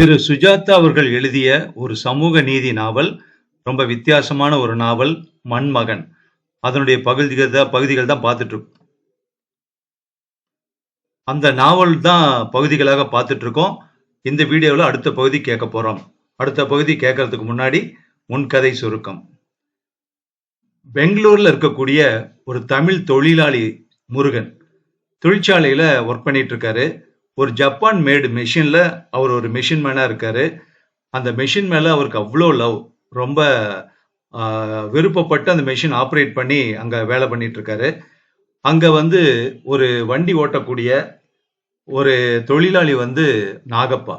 திரு சுஜாதா அவர்கள் எழுதிய ஒரு சமூக நீதி நாவல் ரொம்ப வித்தியாசமான ஒரு நாவல் மண்மகன். அதனுடைய பகுதிகள் தான் பகுதிகள் தான் பார்த்துட்டு இருக்கோம் அந்த நாவல் தான் பகுதிகளாக பார்த்துட்டு இருக்கோம் இந்த வீடியோவில் அடுத்த பகுதி கேட்க போறோம். அடுத்த பகுதி கேட்கறதுக்கு முன்னாடி முன்கதை சுருக்கம். பெங்களூர்ல இருக்கக்கூடிய ஒரு தமிழ் தொழிலாளி முருகன் தொழிற்சாலையில ஒர்க் பண்ணிட்டு இருக்காரு ஒரு ஜப்பான் மேடு மெஷினில் அவர் ஒரு மெஷின் மேனாக இருக்காரு. அந்த மெஷின் மேலே அவருக்கு அவ்வளோ லவ் ரொம்ப விருப்பப்பட்டு அந்த மெஷின் ஆப்ரேட் பண்ணி அங்கே வேலை பண்ணிட்டு இருக்காரு. அங்கே வந்து ஒரு வண்டி ஓட்டக்கூடிய ஒரு தொழிலாளி வந்து நாகப்பா.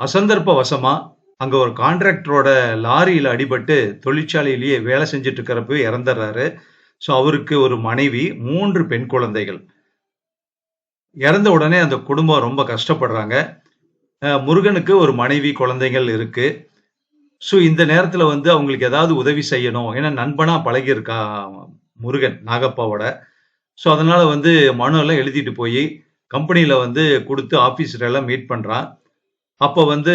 அசந்தர்ப்ப வசமா அங்க ஒரு கான்ட்ராக்டரோட லாரியில அடிபட்டு தொழிற்சாலையிலேயே வேலை செஞ்சுட்டு இருக்கிறப்ப இறந்துடுறாரு ஸோ அவருக்கு ஒரு மனைவி மூன்று பெண் குழந்தைகள். இறந்த உடனே அந்த குடும்பம் ரொம்ப கஷ்டப்படுறாங்க. முருகனுக்கு ஒரு மனைவி குழந்தைகள் இருக்கு. ஸோ இந்த நேரத்தில் வந்து அவங்களுக்கு ஏதாவது உதவி செய்யணும். ஏன்னா நண்பனாக பழகியிருக்கா முருகன் நாகப்பாவோட. ஸோ அதனால வந்து மனு எல்லாம் எழுதிட்டு போய் கம்பெனியில் வந்து கொடுத்து ஆபீஸ்ல எல்லாம் மீட் பண்ணுறான் அப்போ வந்து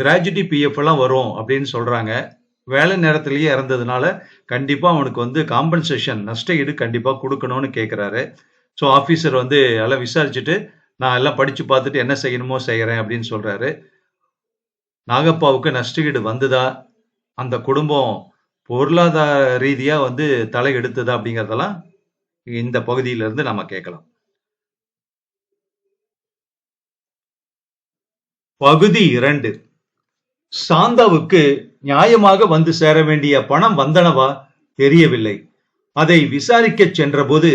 கிராஜுட்டி பிஎஃப் எல்லாம் வரும் அப்படின்னு சொல்கிறாங்க வேலை நேரத்திலேயே இறந்ததுனால கண்டிப்பாக அவனுக்கு வந்து காம்பன்சேஷன் நஷ்ட ஈடு கண்டிப்பாக கொடுக்கணும்னு கேட்குறாரு ஸோ ஆஃபீஸர் வந்து எல்லாம் விசாரிச்சுட்டு நான் எல்லாம் படிச்சு பார்த்துட்டு என்ன செய்யணுமோ செய்கிறேன் அப்படின்னு சொல்றாரு. நாகப்பாவுக்கு நஷ்டஈடு வந்ததா? அந்த குடும்பம் பொருளாதார ரீதியா வந்து தலை எடுத்ததா அப்படிங்கிறதெல்லாம் இந்த பகுதியில இருந்து நம்ம கேட்கலாம். பகுதி இரண்டு. சாந்தாவுக்கு நியாயமாக வந்து சேர வேண்டிய பணம் வந்தனவா? தெரியவில்லை. அதை விசாரிக்க சென்றபோது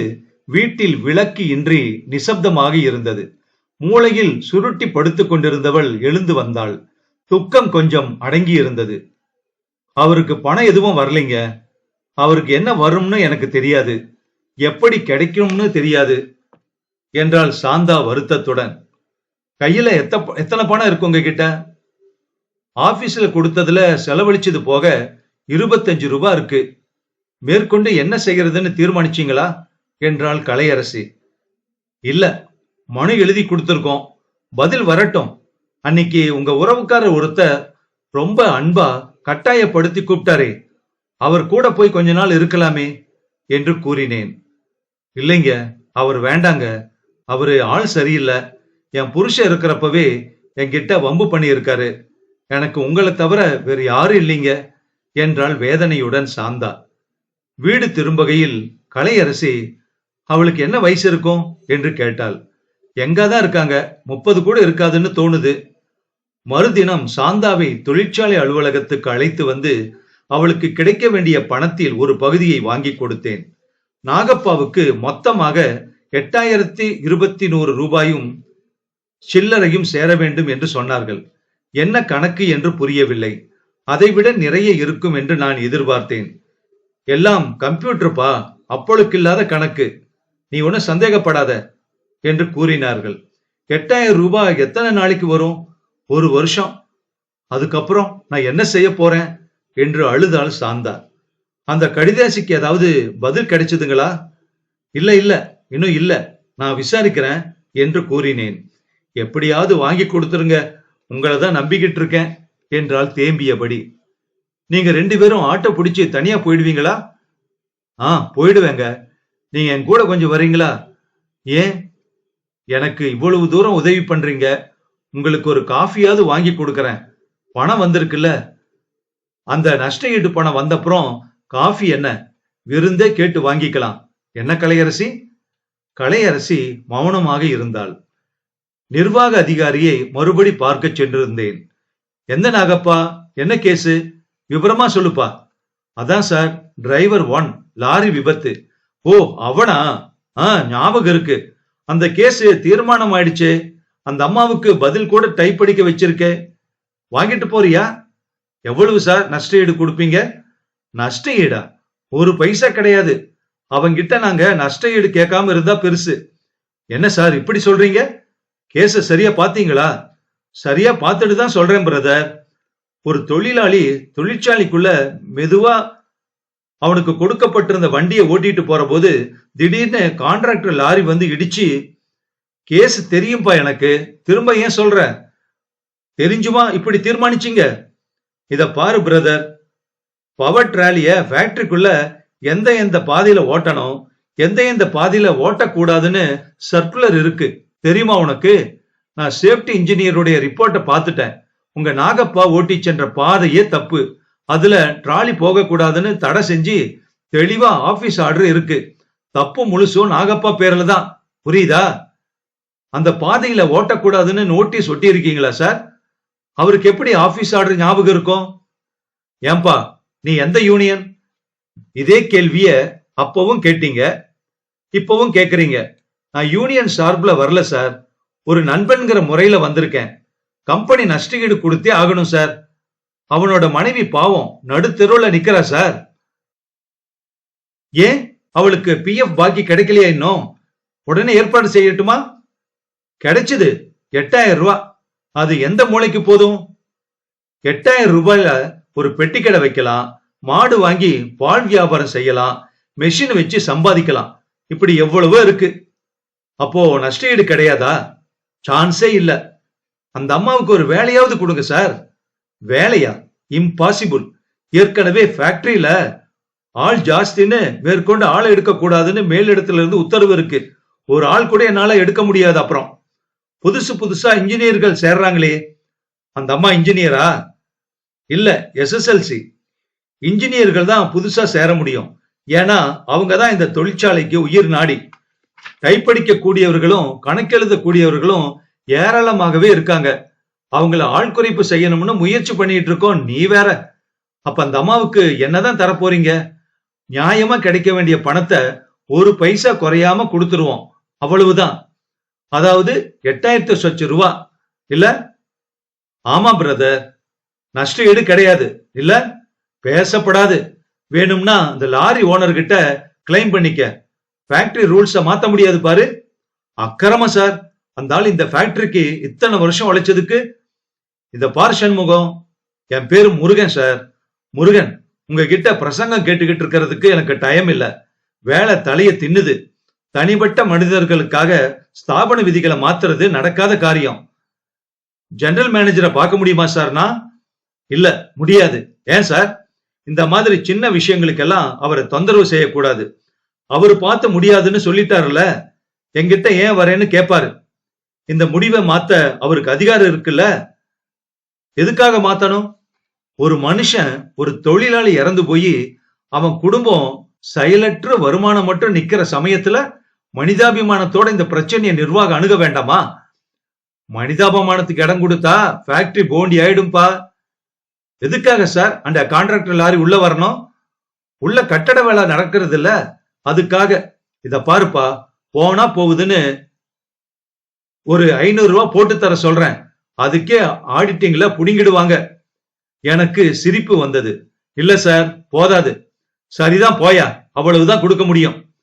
வீட்டில் விளக்கு இன்றி நிசப்தமாக இருந்தது. மூளையில் சுருட்டி படுத்துக் கொண்டிருந்தவள் எழுந்து வந்தாள். துக்கம் கொஞ்சம் அடங்கி இருந்தது. அவருக்கு பணம் எதுவும் வரலைங்க. அவருக்கு என்ன வரும்னு எனக்கு தெரியாது. எப்படி கிடைக்கும்னு தெரியாது என்றாள் சாந்தா வருத்தத்துடன். கையில எத்த எத்தனை பணம் இருக்கு உங்ககிட்ட? ஆபீஸ்ல கொடுத்ததுல செலவழிச்சது போக இருபத்தஞ்சு ரூபாய் இருக்கு. மேற்கொண்டு என்ன செய்யறதுன்னு தீர்மானிச்சீங்களா? என்றாள் கலையரசி. இல்ல மனு எழுதி கொடுத்துருக்கோம். பதில் வரட்டும். அன்னைக்கு உங்க உறவுக்காரர் ஒருத்தர் ரொம்ப அன்பா கட்டாயப்படுத்தி கூப்பிட்டாரே. அவர் கூட போய் கொஞ்ச நாள் இருக்கலாமே என்று கூறினேன். இல்லைங்க அவர் வேண்டாங்க. அவரு ஆள் சரியில்லை. என் புருஷன் இருக்கிறப்பவே என்கிட்ட வம்பு பண்ணியிருக்காரு. எனக்கு உங்களை தவிர வேறு யாரும் இல்லைங்க என்றாள் வேதனையுடன் சாந்தா. வீடு திரும்பகையில் கலையரசி அவளுக்கு என்ன வயசு இருக்கும்? என்று கேட்டாள். எங்காதான் இருக்காங்க? முப்பது கூட இருக்காதுன்னு தோணுது. மறுதினம் சாந்தாவை தொழிற்சாலை அலுவலகத்துக்கு அழைத்து வந்து அவளுக்கு கிடைக்க வேண்டிய பணத்தில் ஒரு பகுதியை வாங்கி கொடுத்தேன். நாகப்பாவுக்கு மொத்தமாக எட்டாயிரத்தி இருபத்தி நூறு ரூபாயும் சில்லறையும் சேர வேண்டும் என்று சொன்னார்கள். என்ன கணக்கு என்று புரியவில்லை. அதைவிட நிறைய இருக்கும் என்று நான் எதிர்பார்த்தேன். எல்லாம் கம்ப்யூட்டர்ப்பா? அப்பொழுக்கில்லாத கணக்கு. நீ ஒன்னும் சந்தேகப்படாத என்று கூறினார்கள். எட்டாயிரம் ரூபாய் எத்தனை நாளைக்கு வரும்? ஒரு வருஷம். அதுக்கப்புறம் நான் என்ன செய்ய போறேன்? என்று அழுதாள் சாந்தா. அந்த கடிதாசிக்கு ஏதாவது பதில் கிடைச்சதுங்களா? இல்ல இல்ல. இன்னும் இல்ல. நான் விசாரிக்கிறேன் என்று கூறினேன். எப்படியாவது வாங்கி கொடுத்துருங்க. உங்களை தான் நம்பிக்கிட்டு இருக்கேன் என்றால் தேம்பியபடி. நீங்க ரெண்டு பேரும் ஆட்டோ பிடிச்சி தனியா போயிடுவீங்களா? ஆ போயிடுவேங்க. நீங்க என் கூட கொஞ்சம் வரீங்களா? ஏன்? எனக்கு இவ்வளவு தூரம் உதவி பண்றீங்க. உங்களுக்கு ஒரு காஃபியாவது வாங்கி கொடுக்கறேன். பணம் வந்திருக்குல்ல. அந்த நஷ்ட ஈடு பணம் வந்தப்புறம் காஃபி என்ன? விருந்தே கேட்டு வாங்கிக்கலாம். என்ன கலையரசி? கலையரசி மௌனமாக இருந்தாள். நிர்வாக அதிகாரியை மறுபடி பார்க்க சென்றிருந்தேன். எந்த நாகப்பா? என்ன கேஸு விவரமா சொல்லுப்பா. அதான் சார் டிரைவர் ஒன் லாரி விபத்து. ஓ அவனா? ஆ ஞாபகம் இருக்கு. அந்த கேஸ் தீர்மானம் ஆயிடுச்சே அந்த அம்மாவுக்கு பதில் கூட டைப் அடிக்க வச்சிருக்கே. வாங்கிட்டு போறியா? எவ்வளவு சார் நஷ்ட ஈடு கொடுப்பீங்க? நஷ்ட ஈடா? ஒரு பைசா கிடையாது. அவங்கிட்ட நாங்க நஷ்ட ஈடு கேட்காம இருந்தா பெருசு. என்ன சார் இப்படி சொல்றீங்க? கேஸ சரியா பாத்தீங்களா சரியா பார்த்துட்டு தான் சொல்றேன் பிரதர். ஒரு தொழிலாளி தொழிற்சாலைக்குள்ள மெதுவா அவனுக்கு கொடுக்கப்பட்டிருந்த வண்டியை ஓட்டிட்டு போற போது திடீர்னு கான்ட்ராக்டர் லாரி வந்து இடிச்சு கேஸ் தெரியும்பா எனக்கு? திரும்ப ஏன் சொல்ற? தெரிஞ்சுமா? இப்படி தீர்மானிச்சீங்க. இத பாரு பிரதர் பவர் ட்ராலிய ஃபேக்டரிக்குள்ள எந்த எந்த பாதையில ஓட்டணும் எந்த எந்த பாதையில ஓட்டக்கூடாதுன்னு சர்க்குலர் இருக்கு. தெரியுமா உனக்கு? நான் சேஃப்டி இன்ஜினியருடைய ரிப்போர்ட்டை பார்த்துட்டேன். உங்க நாகப்பா ஓட்டி சென்ற பாதையே தப்பு. அதுல ட்ராலி போகக்கூடாதுன்னு தடை செஞ்சு தெளிவா ஆபீஸ் ஆர்டர் இருக்கு. தப்பு முழுசும் நாகப்பா பேர்ல தான். புரியுதா? அந்த பாதையில ஓட்டக்கூடாதுன்னு நோட்டீஸ் ஒட்டி இருக்கீங்களா சார்? அவருக்கு எப்படி ஆபீஸ் ஆர்டர் ஞாபகம் இருக்கும்? ஏன்பா நீ எந்த யூனியன்? இதே கேள்விய அப்பவும் கேட்டீங்க இப்பவும் கேக்குறீங்க. நான் யூனியன் சார்பில் வரல சார். ஒரு நண்பன்கிற முறையில வந்திருக்கேன். கம்பெனி நஷ்டஈடு கொடுத்தே ஆகணும் சார். அவனோட மனைவி பாவம் நடுத்தெருவில் நிக்கிறா சார். ஏன்? அவளுக்கு பிஎஃப் பாக்கி கிடைக்கலையா இன்னும். உடனே ஏற்பாடு செய்யட்டுமா? கிடைச்சது. எட்டாயிரம் ரூபாய் அது எந்த மூளைக்கு போதும்? எட்டாயிரம் ரூபாயில ஒரு பெட்டி கடை வைக்கலாம். மாடு வாங்கி பால் வியாபாரம் செய்யலாம். மெஷின் வச்சு சம்பாதிக்கலாம். இப்படி எவ்வளவோ இருக்கு. அப்போ நஷ்டஈடு கிடையாதா? சான்ஸே இல்ல. அந்த அம்மாவுக்கு ஒரு வேலையாவது கொடுங்க சார். வேலையா? இம்பாசிபிள் ஏற்கனவே ஃபேக்டரியில ஆள் ஜாஸ்தின்னு மேற்கொண்டு ஆளை எடுக்க கூடாதுன்னு மேலிடத்துல இருந்து உத்தரவு இருக்கு. ஒரு ஆள் கூட என்னால எடுக்க முடியாது அப்புறம். புதுசு புதுசா இன்ஜினியர்கள் சேர்றாங்களே. அந்த அம்மா இன்ஜினியரா இல்ல எஸ்எஸ்எல்சி இன்ஜினியர்கள் தான் புதுசா சேர முடியும். ஏன்னா அவங்க தான் இந்த தொழிற்சாலைக்கு உயிர் நாடி. டைப்படிக்க கூடியவர்களும் கணக்கெழுத கூடியவர்களும் ஏராளமாகவே இருக்காங்க. அவங்கள ஆள் குறைப்பு செய்யணும்னு முயற்சி பண்ணிட்டு இருக்கோம் நீ வேற. அப்ப அந்த அம்மாவுக்கு என்னதான் தரப்போறீங்க? நியாயமா கிடைக்க வேண்டிய பணத்தை ஒரு பைசா குறையாம கொடுத்துருவோம். அவ்வளவுதான். அதாவது எட்டாயிரத்து சொச்ச ரூபா. இல்ல? ஆமா பிரதர் நஷ்ட ஈடு கிடையாது. இல்ல? பேசப்படாது. வேணும்னா இந்த லாரி ஓனர் கிட்ட கிளைம் பண்ணிக்க. ஃபேக்டரி ரூல்ஸ மாத்த முடியாது பாரு. அக்கிரமா சார். அந்த ஆள் இந்த ஃபேக்டரிக்கு இத்தனை வருஷம் உழைச்சதுக்கு இந்த பார் சண்முகம் என் பேரு முருகன் சார் முருகன் உங்ககிட்ட பிரசங்கம் கேட்டுக்கிட்டு இருக்கிறதுக்கு எனக்கு டைம் இல்ல. வேலை தலைய தின்னுது. தனிப்பட்ட மனிதர்களுக்காக ஸ்தாபன விதிகளை மாத்துறது நடக்காத காரியம். ஜெனரல் மேனேஜரை பார்க்க முடியுமா சார்னா இல்ல முடியாது. ஏன் சார் இந்த மாதிரி சின்ன விஷயங்களுக்கெல்லாம் அவரை தொந்தரவு செய்யக்கூடாது. அவரு பார்த்து முடியாதுன்னு சொல்லிட்டாருல என்கிட்ட ஏன் வரேன்னு கேட்பாரு இந்த முடிவை மாத்த அவருக்கு அதிகாரம் இருக்குல்ல? எதுக்காக மாத்தணும்? ஒரு மனுஷன் ஒரு தொழிலாளி இறந்து போய் அவன் குடும்பம் செயலற்ற வருமானம் மட்டும் நிக்கிற சமயத்துல மனிதாபிமானத்தோட இந்த பிரச்சனையை நிர்வாகம் அணுக வேண்டாமா? மனிதாபிமானத்துக்கு இடம் கொடுத்தா ஃபேக்டரி போண்டி ஆயிடும்பா. எதுக்காக சார்? அந்த கான்ட்ராக்டர் லாரி உள்ள வரணும்? உள்ள கட்டட வேலை நடக்கிறது இல்ல அதுக்காக. இத பாருப்பா போனா போகுதுன்னு ஒரு ஐநூறு ரூபா போட்டு தர சொல்றேன். அதுக்கே ஆடிட்டிங்ல புடுங்கிடுவாங்க. எனக்கு சிரிப்பு வந்தது. இல்ல சார் போதாது. சரிதான் போயா. அவ்வளவுதான் கொடுக்க முடியும்.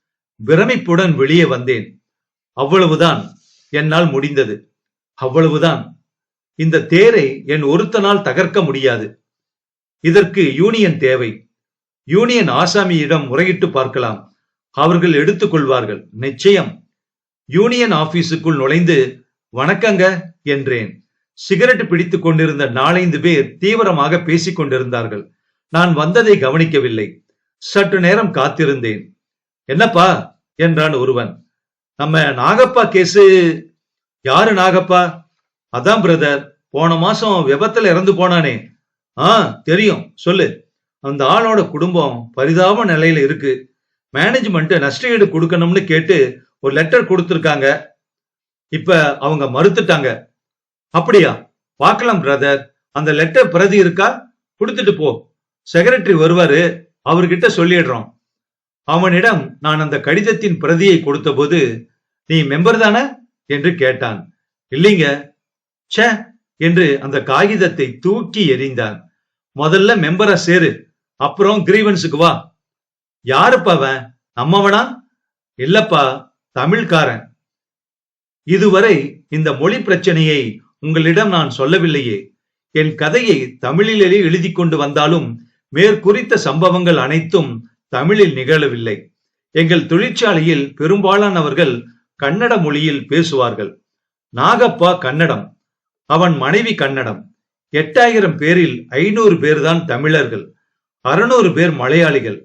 பிரமிப்புடன் வெளியே வந்தேன். அவ்வளவுதான். என்னால் முடிந்தது. அவ்வளவுதான். இந்த தேரை என் ஒருத்தனால் தகர்க்க முடியாது. இதற்கு யூனியன் தேவை. யூனியன் ஆசாமியிடம் முறையிட்டு பார்க்கலாம். அவர்கள் எடுத்துக்கொள்வார்கள் நிச்சயம். யூனியன் ஆபீஸுக்குள் நுழைந்து வணக்கங்க என்றேன். சிகரெட் பிடித்துக் கொண்டிருந்த நாலைந்து பேர் தீவிரமாக பேசிக் கொண்டிருந்தார்கள். நான் வந்ததை கவனிக்கவில்லை. சற்று நேரம் காத்திருந்தேன். என்னப்பா? என்றான் ஒருவன். நம்ம நாகப்பா கேஸு யாரு நாகப்பா? அதான் பிரதர். போன மாசம் விபத்துல இறந்து போனானே. ஆ தெரியும். சொல்லு. அந்த ஆளோட குடும்பம் பரிதாப நிலையில இருக்கு. மேனேஜ்மெண்ட் நஷ்டஈடு கொடுக்கணும்னு கேட்டு ஒரு லெட்டர் கொடுத்துருக்காங்க. இப்ப அவங்க மறுத்துட்டாங்க. அப்படியா? பார்க்கலாம் பிரதர் அந்த லெட்டர் பிரதி இருக்கா? கொடுத்துட்டு போ. செக்ரட்டரி வருவாரு அவர்கிட்ட சொல்லிடுறோம். அவனிடம் நான் அந்த கடிதத்தின் பிரதியை கொடுத்தபோது நீ மெம்பர் தானே? என்று கேட்டான். இல்லைங்க. ச்சே என்று அந்த காகிதத்தை தூக்கி எறிந்தான். முதல்ல மெம்பரா சேரு. அப்புறம் கிரீவன்ஸுக்கு வா. யாருப்பாவன் நம்மவனா? இல்லப்பா தமிழ்காரன். இதுவரை இந்த மொழி பிரச்சனையை உங்களிடம் நான் சொல்லவில்லையே. என் கதையை தமிழிலேயே எழுதி கொண்டு வந்தாலும் மேற்குறித்த சம்பவங்கள் அனைத்தும் தமிழில் நிகழவில்லை. எங்கள் தொழிற்சாலையில் பெரும்பாலானவர்கள் கன்னட மொழியில் பேசுவார்கள். நாகப்பா கன்னடம் அவன் மனைவி கன்னடம். எட்டாயிரம் பேரில் ஐநூறு பேர் தான் தமிழர்கள் அறுநூறு பேர் மலையாளிகள்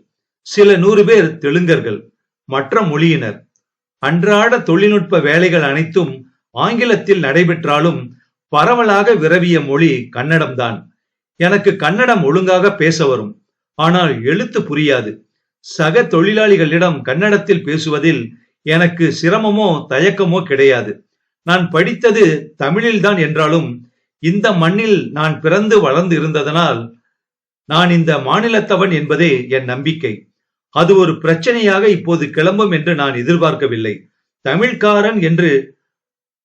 சில நூறு பேர் தெலுங்கர்கள் மற்ற மொழியினர். அன்றாட தொழில்நுட்ப வேலைகள் அனைத்தும் ஆங்கிலத்தில் நடைபெற்றாலும் பரவலாக விரவிய மொழி கன்னடம்தான். எனக்கு கன்னடம் ஒழுங்காக பேச வரும். ஆனால் எழுத்து புரியாது. சக தொழிலாளிகளிடம் கன்னடத்தில் பேசுவதில் எனக்கு சிரமமோ தயக்கமோ கிடையாது. நான் படித்தது தமிழில்தான் என்றாலும் இந்த மண்ணில் நான் பிறந்து வளர்ந்து இருந்ததனால் நான் இந்த மாநிலத்தவன் என்பதே என் நம்பிக்கை. அது ஒரு பிரச்சனையாக இப்போது கிளம்பும் என்று நான் எதிர்பார்க்கவில்லை. தமிழ்காரன் என்று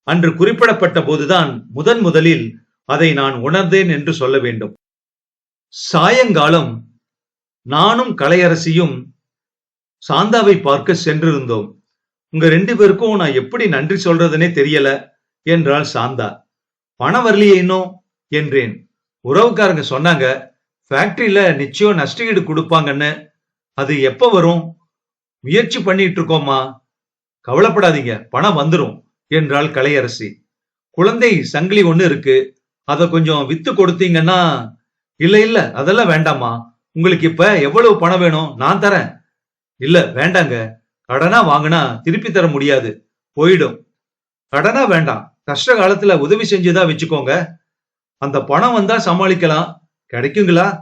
அன்று குறிப்பிடப்பட்ட போதுதான் முதன் முதலில் அதை நான் உணர்ந்தேன் என்று சொல்ல வேண்டும். சாயங்காலம் நானும் கலையரசியும் சாந்தாவை பார்க்க சென்றிருந்தோம். உங்க ரெண்டு பேருக்கும் நான் எப்படி நன்றி சொல்றதுனே தெரியல என்றாள் சாந்தா. பணம் வரலையே இன்னும் என்றேன். உறவுக்காரங்க சொன்னாங்க ஃபேக்டரியில நிச்சயம் நஷ்டஈடு கொடுப்பாங்கன்னு. அது எப்ப வரும்? முயற்சி பண்ணிட்டு இருக்கோமா கவலைப்படாதீங்க பணம் வந்துரும். என்றாள் கலையரசி. குழந்தை சங்கிலி ஒண்ணு இருக்கு. அத கொஞ்சம் வித்து கொடுத்தீங்கன்னா இல்ல இல்ல அதெல்லாம் வேண்டாமா உங்களுக்கு இப்ப எவ்வளவு பணம் வேணும்? நான் தரேன். இல்ல வேண்டாங்க. கடனா வாங்கினா திருப்பி தர முடியாது. போயிடும். கடனா வேண்டாம். கஷ்ட காலத்துல உதவி செஞ்சுதான் வச்சுக்கோங்க. அந்த பணம் வந்தா சமாளிக்கலாம். கிடைக்குங்களா?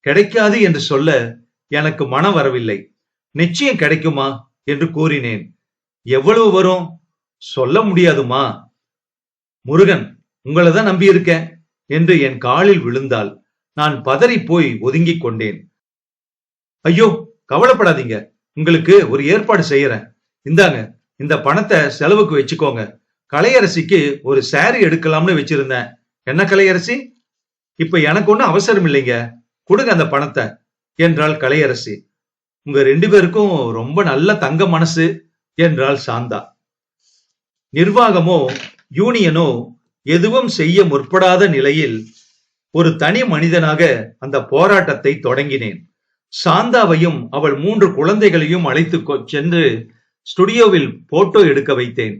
கிடைக்காது என்று சொல்ல எனக்கு மனம் வரவில்லை. நிச்சயம் கிடைக்குமா? என்று கூறினேன். எவ்வளவு வரும்? சொல்ல முடியாதுமா? முருகன் உங்களை தான் நம்பி இருக்கேன் என்று என் காலில் விழுந்தாள் நான் பதறி போய் ஒதுங்கிக் கொண்டேன். ஐயோ கவலைப்படாதீங்க. உங்களுக்கு ஒரு ஏற்பாடு செய்யறேன். இந்தாங்க இந்த பணத்தை செலவுக்கு வச்சுக்கோங்க. கலையரசிக்கு ஒரு சாரி எடுக்கலாம்னு வச்சிருந்தேன். என்ன கலையரசி? இப்ப எனக்கு ஒண்ணும் அவசரம் இல்லைங்க. கொடுங்க அந்த பணத்தை என்றாள் கலையரசி. உங்க ரெண்டு பேருக்கும் ரொம்ப நல்ல தங்க மனசு என்றாள் சாந்தா. நிர்வாகமோ யூனியனோ எதுவும் செய்ய முற்படாத நிலையில் ஒரு தனி மனிதனாக அந்த போராட்டத்தை தொடங்கினேன். சாந்தாவையும் அவள் மூன்று குழந்தைகளையும் அழைத்து சென்று ஸ்டுடியோவில் போட்டோ எடுக்க வைத்தேன்.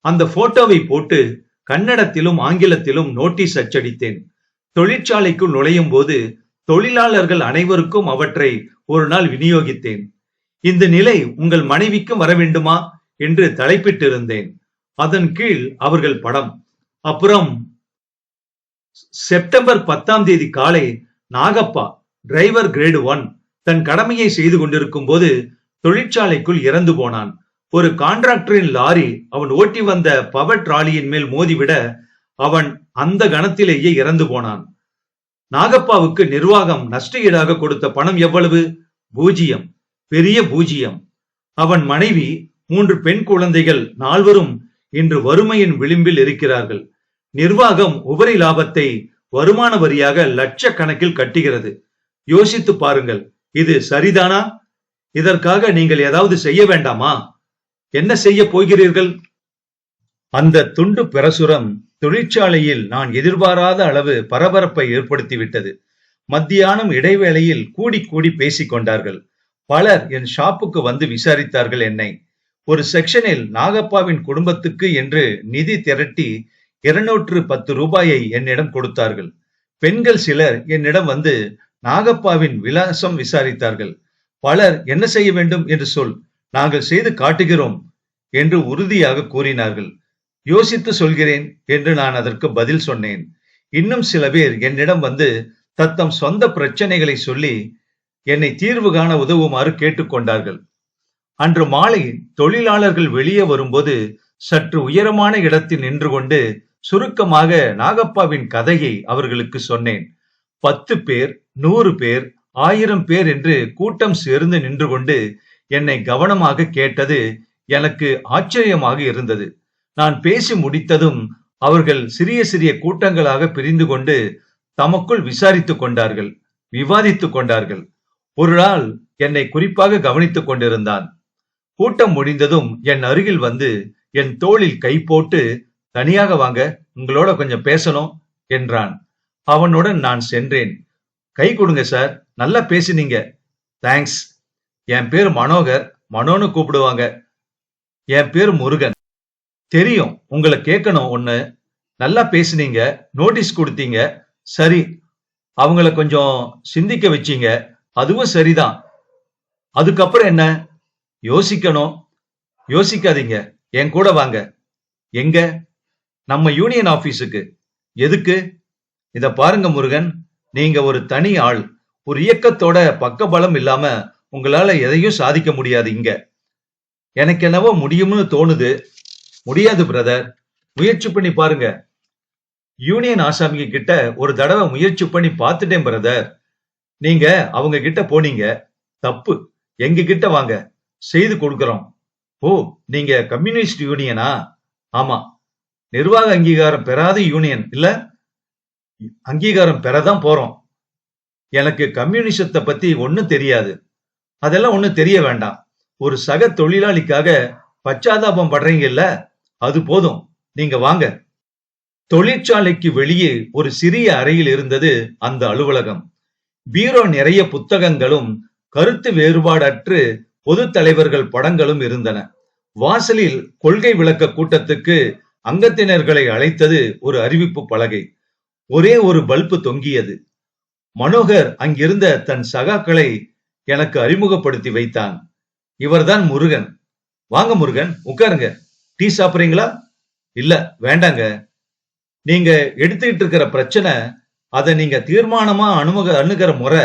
அந்த போட்டோவை போட்டு கன்னடத்திலும் ஆங்கிலத்திலும் நோட்டீஸ் அச்சடித்தேன். தொழிற்சாலைக்குள் நுழையும் போது தொழிலாளர்கள் அனைவருக்கும் அவற்றை ஒரு நாள் விநியோகித்தேன். இந்த நிலை உங்கள் மனைவிக்கும் வர வேண்டுமா? என்று தலைப்பிட்டிருந்தேன். அதன் கீழ் அவர்கள் படம். அப்புறம் செப்டம்பர் பத்தாம் தேதி காலை நாகப்பா டிரைவர் கிரேடு ஒன் தன் கடமையை செய்து கொண்டிருக்கும் போது தொழிற்சாலைக்குள் இறந்து போனான். ஒரு கான்ட்ராக்டரின் லாரி அவன் ஓட்டி வந்த பவர் டிராலியின் மேல் மோதிவிட அவன் அந்த கணத்திலேயே இறந்து போனான். நாகப்பாவுக்கு நிர்வாகம் நஷ்டஈடாக கொடுத்த பணம் எவ்வளவு? பூஜ்ஜியம். பெரிய பூஜ்ஜியம். அவன் மனைவி மூன்று பெண் குழந்தைகள் நால்வரும் இன்று வறுமையின் விளிம்பில் இருக்கிறார்கள். நிர்வாகம் உபரி லாபத்தை வருமான வரியாக லட்சக்கணக்கில் கட்டுகிறது. யோசித்து பாருங்கள் இது சரிதானா? இதற்காக நீங்கள் ஏதாவது செய்ய வேண்டாமா? என்ன செய்ய போகிறீர்கள்? அந்த துண்டு பிரசுரம் தொழிற்சாலையில் நான் எதிர்பாராத அளவு பரபரப்பை ஏற்படுத்திவிட்டது. மத்தியானம் இடைவேளையில் கூடி கூடி பேசிக் கொண்டார்கள். பலர் என் ஷாப்புக்கு வந்து விசாரித்தார்கள் என்னை. ஒரு செக்ஷனில் நாகப்பாவின் குடும்பத்துக்கு என்று நிதி திரட்டி இருநூற்று பத்து ரூபாயை என்னிடம் கொடுத்தார்கள். பெண்கள் சிலர் என்னிடம் வந்து நாகப்பாவின் விலாசம் விசாரித்தார்கள். பலர் என்ன செய்ய வேண்டும் என்று சொல் நாங்கள் செய்து காட்டுகிறோம் என்று உறுதியாக கூறினார்கள். யோசித்து சொல்கிறேன் என்று நான் அதற்கு பதில் சொன்னேன். இன்னும் சில பேர் என்னிடம் வந்து தத்தம் சொந்த பிரச்சனைகளை சொல்லி என்னை தீர்வு காண உதவுமாறு கேட்டுக்கொண்டார்கள். அன்று மாலை தொழிலாளர்கள் வெளியே வரும்போது சற்று உயரமான இடத்தில் நின்று கொண்டு சுருக்கமாக நாகப்பாவின் கதையை அவர்களுக்கு சொன்னேன். பத்து பேர் நூறு பேர் ஆயிரம் பேர் என்று கூட்டம் சேர்ந்து நின்று கொண்டு என்னை கவனமாக கேட்டது எனக்கு ஆச்சரியமாக இருந்தது. நான் பேசி முடித்ததும் அவர்கள் சிறிய சிறிய கூட்டங்களாக பிரிந்து கொண்டு தமக்குள் விசாரித்துக் கொண்டார்கள் விவாதித்துக் கொண்டார்கள். ஒரு நாள் என்னை குறிப்பாக கவனித்துக் கொண்டிருந்தான். கூட்டம் முடிந்ததும் என் அருகில் வந்து என் தோளில் கை போட்டு தனியாக வாங்க உங்களோட கொஞ்சம் பேசணும் என்றான். அவனுடன் நான் சென்றேன். கை கொடுங்க சார். நல்லா பேசினீங்க. தேங்க்ஸ். என் பேர் மனோகர். மனோன்னு கூப்பிடுவாங்க. என் பேர் முருகன். தெரியும். உங்களை கேட்கணும் ஒண்ணு. நல்லா பேசுனீங்க. நோட்டீஸ் கொடுத்தீங்க. சரி. அவங்கள கொஞ்சம் சிந்திக்க வச்சீங்க. அதுவும் சரிதான். அதுக்கப்புறம் என்ன? யோசிக்கணும். யோசிக்காதீங்க. என் கூட வாங்க. எங்க? நம்ம யூனியன் ஆபீஸுக்கு எதுக்கு? இத பாருங்க முருகன். நீங்க ஒரு தனி ஆள். ஒரு இயக்கத்தோட பக்கபலம் இல்லாம உங்களால எதையும் சாதிக்க முடியாது இங்க. எனக்கு என்னவோ முடியும்னு தோணுது. முடியாது பிரதர் முயற்சி பண்ணி பாருங்க. யூனியன் ஆசாமிங்க கிட்ட ஒரு தடவை முயற்சி பண்ணி பார்த்துட்டேன் பிரதர் நீங்க அவங்க கிட்ட போனீங்க. தப்பு. எங்க கிட்ட வாங்க. செய்து கொடுக்கிறோம். ஓ நீங்க கம்யூனிஸ்ட் யூனியனா? ஆமா. நிர்வாக அங்கீகாரம் பெறாத யூனியன். இல்ல அங்கீகாரம் பெறதான் போறோம். எனக்கு கம்யூனிசத்தை பத்தி ஒண்ணும் தெரியாது. அதெல்லாம் ஒண்ணும் தெரிய வேண்டாம். ஒரு சக தொழிலாளிக்காக பச்சாதாபம் படுறீங்கல்ல அது போதும். நீங்க வாங்க. தொழிற்சாலைக்கு வெளியே ஒரு சிறிய அறையில் இருந்தது அந்த அலுவலகம். பீரோ நிறைய புத்தகங்களும் கருத்து வேறுபாடற்று பொது தலைவர்கள் படங்களும் இருந்தன. வாசலில் கொள்கை விளக்க கூட்டத்துக்கு அங்கத்தினர்களை அழைத்தது ஒரு அறிவிப்பு பலகை. ஒரே ஒரு பல்பு தொங்கியது. மனோகர் அங்கிருந்த தன் சகாக்களை எனக்கு அறிமுகப்படுத்தி வைத்தான். இவர்தான் முருகன். வாங்க முருகன் உட்காருங்க. டீ சாப்பிடுறீங்களா? இல்ல வேண்டாங்க. நீங்க எடுத்துக்கிட்டு இருக்கிற பிரச்சனை அதை நீங்க தீர்மானமா அணுமுக அணுகிற முறை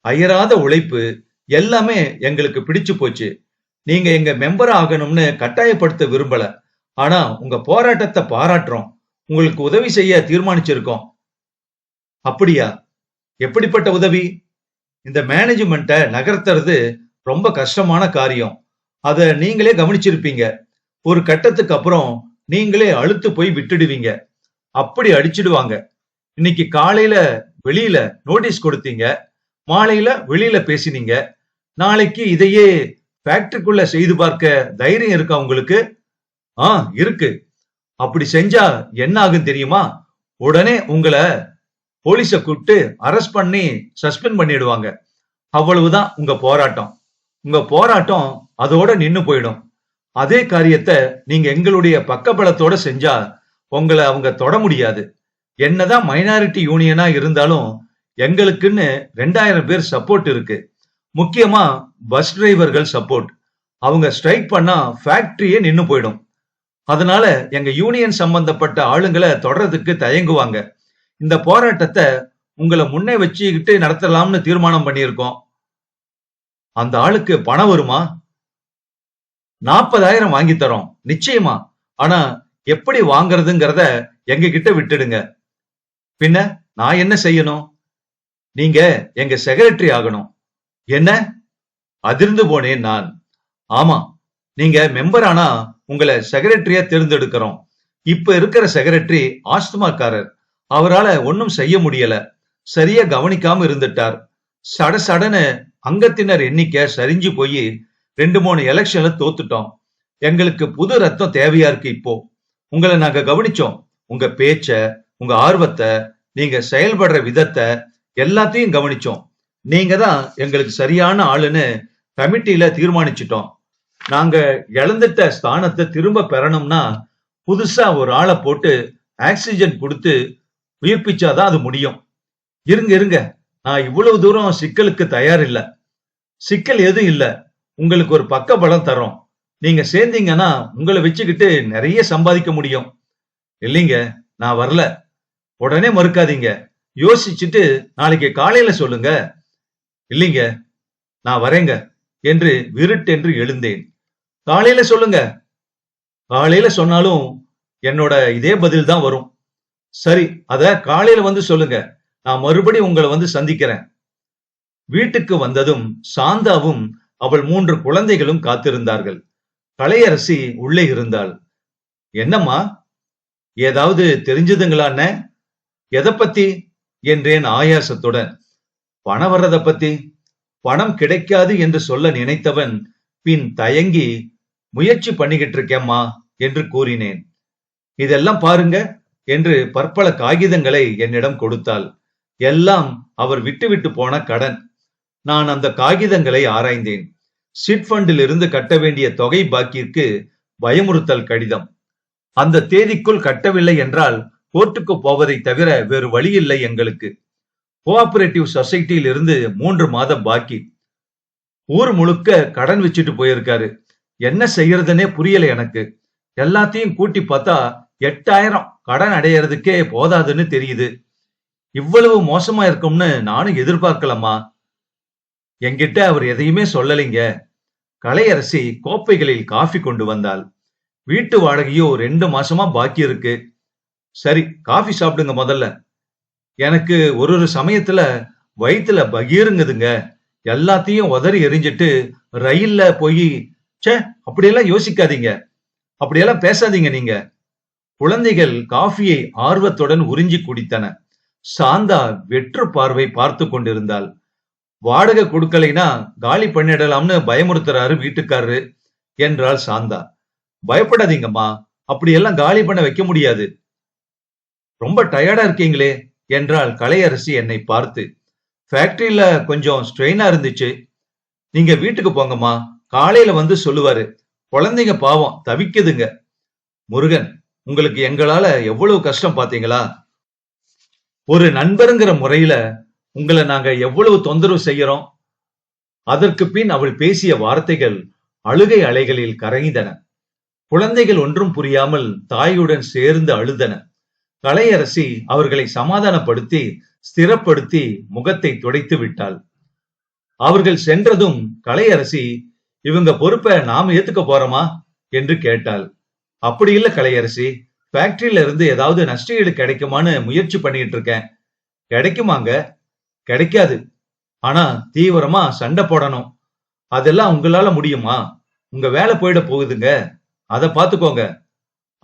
அயராத உழைப்பு எல்லாமே எங்களுக்கு பிடிச்சு போச்சு. நீங்க எங்க மெம்பர் ஆகணும்னு கட்டாயப்படுத்த விரும்பல. ஆனா உங்க போராட்டத்தை பாராட்டுறோம். உங்களுக்கு உதவி செய்ய தீர்மானிச்சிருக்கோம். அப்படியா? எப்படிப்பட்ட உதவி? இந்த மேனேஜ்மெண்ட்டை நகர்த்துறது ரொம்ப கஷ்டமான காரியம். அதை நீங்களே கவனிச்சிருப்பீங்க. ஒரு கட்டத்துக்கு அப்புறம் நீங்களே அழுத்து போய் விட்டுடுவீங்க. அப்படி அடிச்சிடுவாங்க. இன்னைக்கு காலையில வெளியில நோட்டீஸ் கொடுத்தீங்க. மாலையில வெளியில பேசினீங்க. நாளைக்கு இதையே ஃபேக்டரிக்குள்ள செய்து பார்க்க தைரியம் இருக்கா உங்களுக்கு? ஆ இருக்கு. அப்படி செஞ்சா என்ன ஆகும் தெரியுமா? உடனே உங்களை போலீஸ கூப்பிட்டு அரெஸ்ட் பண்ணி சஸ்பெண்ட் பண்ணிடுவாங்க. அவ்வளவுதான் உங்க போராட்டம். உங்க போராட்டம் அதோட நின்னு போயிடும். அதே காரியத்தை நீங்க எங்களுடைய பக்கபலத்தோட செஞ்சா உங்களை அவங்க தொட முடியாது. என்னதான் மைனாரிட்டி யூனியனா இருந்தாலும் எங்களுக்குன்னு ரெண்டாயிரம் பேர் சப்போர்ட் இருக்கு. முக்கியமா பஸ் டிரைவர்கள் சப்போர்ட் அவங்க ஸ்ட்ரைக் பண்ணா ஃபேக்டரியே நின்று போயிடும். அதனால எங்க யூனியன் சம்பந்தப்பட்ட ஆளுங்களை தொடர்றதுக்கு தயங்குவாங்க. இந்த போராட்டத்தை உங்களை முன்னே வச்சுக்கிட்டு நடத்தலாம்னு தீர்மானம் பண்ணியிருக்கோம். அந்த ஆளுக்கு பணம் வருமா? நாற்பதாயிரம் வாங்கி தரோம் நிச்சயமா. ஆனா எப்படி வாங்குறதுங்கிறத எங்க கிட்ட விட்டுடுங்க. பின்ன நான் என்ன செய்யணும்? நீங்க எங்க செக்ரட்டரி ஆகணும். என்ன? அதிர்ந்து போனேன் நான். ஆமா நீங்க மெம்பர் ஆனா உங்களை செக்ரட்டரியா தேர்ந்தெடுக்கிறோம். இப்ப இருக்கிற செக்ரட்டரி ஆஸ்துமாக்காரர். அவரால ஒன்னும் செய்ய முடியல. சரியா கவனிக்காம இருந்துட்டார். சட சடன்னு அங்கத்தினர் எண்ணிக்கை சரிஞ்சு போய் ரெண்டு மூணு எலெக்ஷன்ல தோத்துட்டோம். எங்களுக்கு புது ரத்தம் தேவையா இருக்கு இப்போ. உங்களை நாங்க கவனிச்சோம். உங்க பேச்ச உங்க ஆர்வத்தை நீங்க செயல்படுற விதத்தை எல்லாத்தையும் கவனிச்சோம். நீங்க தான் எங்களுக்கு சரியான ஆளுன்னு கமிட்டியில தீர்மானிச்சிட்டோம். நாங்க இழந்துட்ட ஸ்தானத்தை திரும்ப பெறணும்னா புதுசா ஒரு ஆளை போட்டு ஆக்சிஜன் கொடுத்து உயிர்ப்பிச்சாதான் அது முடியும். இருங்க இருங்க. நான் இவ்வளவு தூரம் சிக்கலுக்கு தயார் இல்ல சிக்கல் எதுவும் இல்ல. உங்களுக்கு ஒரு பக்க பலம் தரோம் நீங்க சேர்ந்தீங்கன்னா உங்களை வச்சுக்கிட்டு நிறைய சம்பாதிக்க முடியும். இல்லைங்க நான் வரல. உடனே மறுக்காதீங்க. யோசிச்சுட்டு நாளைக்கு காலையில சொல்லுங்க. இல்லைங்க நான் வரேங்க என்று விருட்டென்று எழுந்தேன். காலையில சொல்லுங்க. காலையில சொன்னாலும் என்னோட இதே பதில் தான் வரும். சரி அத காலையில வந்து சொல்லுங்க. நான் மறுபடி உங்களை வந்து சந்திக்கிறேன். வீட்டுக்கு வந்ததும் சாந்தாவும் அவள் மூன்று குழந்தைகளும் காத்திருந்தார்கள். கலையரசி உள்ளே இருந்தாள். என்னம்மா? ஏதாவது தெரிஞ்சதுங்களான்ன எதை பத்தி? என்றேன் ஆயாசத்துடன். பணம் வர்றத பத்தி? பணம் கிடைக்காது என்று சொல்ல நினைத்தவன் பின் தயங்கி முயற்சி பண்ணிக்கிட்டு இருக்கேம்மா என்று கூறினேன். இதெல்லாம் பாருங்க என்று பற்பல காகிதங்களை என்னிடம் கொடுத்தாள். எல்லாம் அவர் விட்டுவிட்டு போன கடன். நான் அந்த காகிதங்களை ஆராய்ந்தேன். சிட் ஃபண்டில் இருந்து கட்ட வேண்டிய தொகை பாக்கிற்கு பயமுறுத்தல் கடிதம். அந்த தேதிக்குள் கட்டவில்லை என்றால் கோர்ட்டுக்கு போவதை தவிர வேறு வழி இல்லை எங்களுக்கு. கோஆபரேட்டிவ் சொசைட்டியில இருந்து மூன்று மாதம் பாக்கி. ஊர் முழுக்க கடன் வச்சுட்டு போயிருக்காரு. என்ன செய்யறதுன்னே புரியல எனக்கு. எல்லாத்தையும் கூட்டி பார்த்தா எட்டாயிரம் கடன் அடையறதுக்கே போதாதுன்னு தெரியுது. இவ்வளவு மோசமா இருக்கும்னு நானும் எதிர்பார்க்கலம்மா. என்கிட்ட அவர் எதையுமே சொல்லலைங்க. கலையரசி கோப்பைகளில் காஃபி கொண்டு வந்தாள். வீட்டு வாடகையோ ரெண்டு மாசமா பாக்கி இருக்கு. சரி காஃபி சாப்பிடுங்க முதல்ல. எனக்கு ஒரு ஒரு சமயத்துல வயித்துல பகீருங்குதுங்க. எல்லாத்தையும் உதறி எரிஞ்சிட்டு ரயில்ல போய் ச்சே அப்படியெல்லாம் யோசிக்காதீங்க. அப்படியெல்லாம் பேசாதீங்க நீங்க. குழந்தைகள் காஃபியை ஆர்வத்துடன் உறிஞ்சி குடித்தன. சாந்தா வெற்று பார்வை பார்த்து கொண்டிருந்தாள். வாடகை கொடுக்கலைனா காலி பண்ணிடலாம்னு பயமுறுத்துறாரு வீட்டுக்காரரு என்றாள் சாந்தா. பயப்படாதீங்கம்மா அப்படியெல்லாம் காலி பண்ண வைக்க முடியாது. ரொம்ப டயர்டா இருக்கீங்களே என்றாள் கலையரசி என்னை பார்த்து. ஃபேக்டரியில கொஞ்சம் ஸ்ட்ரெயினா இருந்துச்சு. நீங்க வீட்டுக்கு போங்கம்மா. காலையில வந்து சொல்லுவாரு. குழந்தைங்க பாவம் தவிக்குதுங்க. முருகன் உங்களுக்கு எங்களால எவ்வளவு கஷ்டம் பாத்தீங்களா ஒரு நண்பருங்கிற முறையில உங்களை நாங்க எவ்வளவு தொந்தரவு செய்யறோம்? அதற்கு பின் அவள் பேசிய வார்த்தைகள் அழுகை அலைகளில் கரைந்தன. குழந்தைகள் ஒன்றும் புரியாமல் தாயுடன் சேர்ந்து அழுதன. கலையரசி அவர்களை சமாதானப்படுத்தி ஸ்திரப்படுத்தி முகத்தை துடைத்து விட்டாள். அவர்கள் சென்றதும் கலையரசி இவங்க பொறுப்பை நாம ஏத்துக்க போறோமா? என்று கேட்டாள். அப்படி இல்ல கலையரசி ஃபேக்டரியில இருந்து ஏதாவது நஷ்டஈடு கிடைக்குமான்னு முயற்சி பண்ணிட்டு இருக்கேன். கிடைக்குமாங்க? கிடைக்காது. ஆனா தீவிரமா சண்டை போடணும். அதெல்லாம் உங்களால முடியுமா? உங்க வேலை போயிட போகுதுங்க. அத பாத்துக்கோங்க.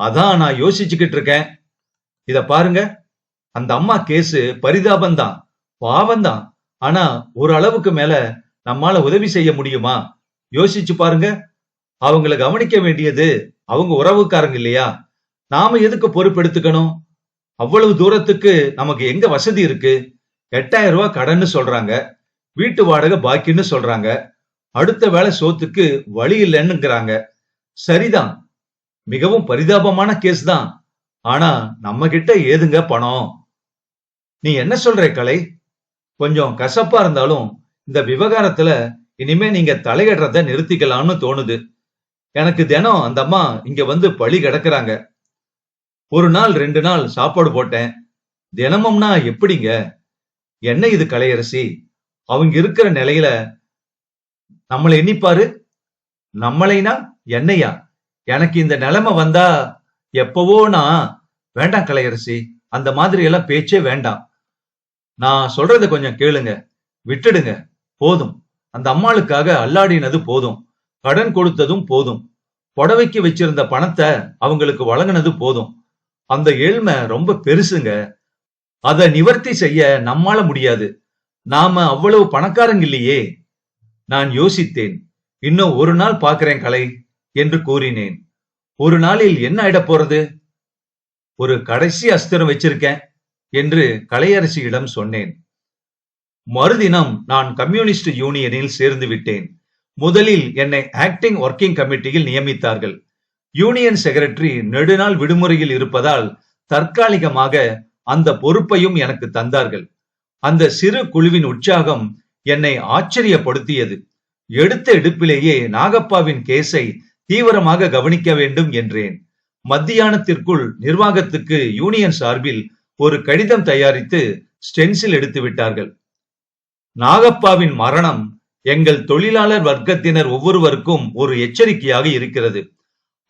அதான் நான் யோசிச்சுக்கிட்டு இருக்கேன். இத பாருங்க. அந்த அம்மா கேஸ் பரிதாபந்தான் பாவம்தான். ஆனா ஒரு அளவுக்கு மேல நம்மால உதவி செய்ய முடியுமா? யோசிச்சு பாருங்க. அவங்கள கவனிக்க வேண்டியது அவங்க உறவுக்காரங்க இல்லையா? நாம எதுக்கு பொறுப்பெடுத்துக்கணும்? அவ்வளவு தூரத்துக்கு நமக்கு எங்க வசதி இருக்கு? எட்டாயிரம் ரூபாய் கடன்னு சொல்றாங்க. வீட்டு வாடகை பாக்கின்னு சொல்றாங்க. அடுத்த வேலை சோத்துக்கு வழி இல்லைன்னுங்கிறாங்க. சரிதான். மிகவும் பரிதாபமான கேஸ் தான். ஆனா நம்ம கிட்ட ஏதுங்க பணம்? நீ என்ன சொல்ற கலை? கொஞ்சம் கசப்பா இருந்தாலும் இந்த விவகாரத்துல இனிமே நீங்க தலையிடுறத நிறுத்திக்கலாம்னு தோணுது. எனக்கு தினம் அந்த அம்மா இங்க வந்து பழி கிடக்குறாங்க. ஒரு நாள் ரெண்டு நாள் சாப்பாடு போட்டேன். தினமும்னா எப்படிங்க? என்ன இது கலையரசி? அவங்க இருக்கிற நிலையில நம்மளை எண்ணிப்பாரு? நம்மளைனா என்னையா? எனக்கு இந்த நிலைமை வந்தா எப்பவோ நான் வேண்டாம் கலையரசி அந்த மாதிரி எல்லாம் பேச்சே வேண்டாம். நான் சொல்றத கொஞ்சம் கேளுங்க விட்டுடுங்க போதும். அந்த அம்மாளுக்காக அல்லாடினது போதும் கடன் கொடுத்ததும் போதும். புடவைக்கு வச்சிருந்த பணத்தை அவங்களுக்கு வழங்கினது போதும். அந்த ஏழ்மை ரொம்ப பெருசுங்க. அதை நிவர்த்தி செய்ய நம்மால முடியாது. நாம அவ்வளவு பணக்காரங்க இல்லையே. நான் யோசித்தேன். இன்னும் ஒரு நாள் பார்க்கிறேன் கலை என்று கூறினேன். ஒரு நாளில் என்ன ஆயிடப் போறது? ஒரு கடைசி அஸ்திரம் வச்சிருக்கேன் என்று கலையரசியிடம் சொன்னேன். மறுதினம் நான் கம்யூனிஸ்ட் யூனியனில் சேர்ந்து விட்டேன். முதலில் என்னை ஆக்டிங் ஒர்க்கிங் கமிட்டியில் நியமித்தார்கள். யூனியன் செக்ரட்டரி நெடுநாள் விடுமுறையில் இருப்பதால் தற்காலிகமாக அந்த பொறுப்பையும் எனக்கு தந்தார்கள். அந்த சிறு குழுவின் உற்சாகம் என்னை ஆச்சரியப்படுத்தியது. எடுத்த எடுப்பிலேயே நாகப்பாவின் கேஸை தீவிரமாக கவனிக்க வேண்டும் என்றேன். மத்தியானத்திற்குள் நிர்வாகத்துக்கு யூனியன் சார்பில் ஒரு கடிதம் தயாரித்து ஸ்டென்சில் எடுத்து விட்டார்கள். நாகப்பாவின் மரணம் எங்கள் தொழிலாளர் வர்க்கத்தினர் ஒவ்வொருவருக்கும் ஒரு எச்சரிக்கையாக இருக்கிறது.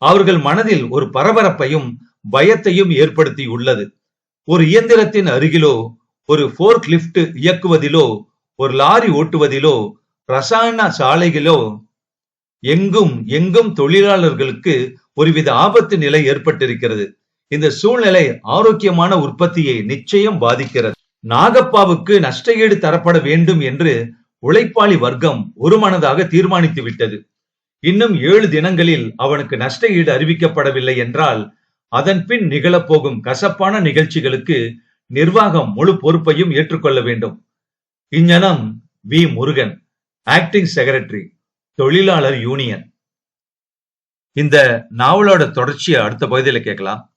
அவர்கள் மனதில் ஒரு பரபரப்பையும் பயத்தையும் ஏற்படுத்தி உள்ளது ஒரு இயந்திரத்தின் அருகிலோ ஒரு ஃபோர்க் லிப்ட் இயக்குவதிலோ ஒரு லாரி ஓட்டுவதிலோ ரசாயன சாலைகளோ எங்கும் எங்கும் தொழிலாளர்களுக்கு ஒருவித ஆபத்து நிலை ஏற்பட்டிருக்கிறது. இந்த சூழ்நிலை ஆரோக்கியமான உற்பத்தியை நிச்சயம் பாதிக்கிறது. நாகப்பாவுக்கு நஷ்டஈடு தரப்பட வேண்டும் என்று உழைப்பாளி வர்க்கம் ஒருமனதாக தீர்மானித்து விட்டது. இன்னும் ஏழு தினங்களில் அவனுக்கு நஷ்டஈடு அறிவிக்கப்படவில்லை என்றால் அதன் பின் நிகழப்போகும் கசப்பான நிகழ்ச்சிகளுக்கு நிர்வாகம் முழு பொறுப்பையும் ஏற்றுக்கொள்ள வேண்டும். இஞ்ஞனம் வி. Murugan acting secretary. தொழிலாளர் யூனியன். இந்த நாவலோட தொடர்ச்சியை அடுத்த பகுதியில கேட்கலாம்.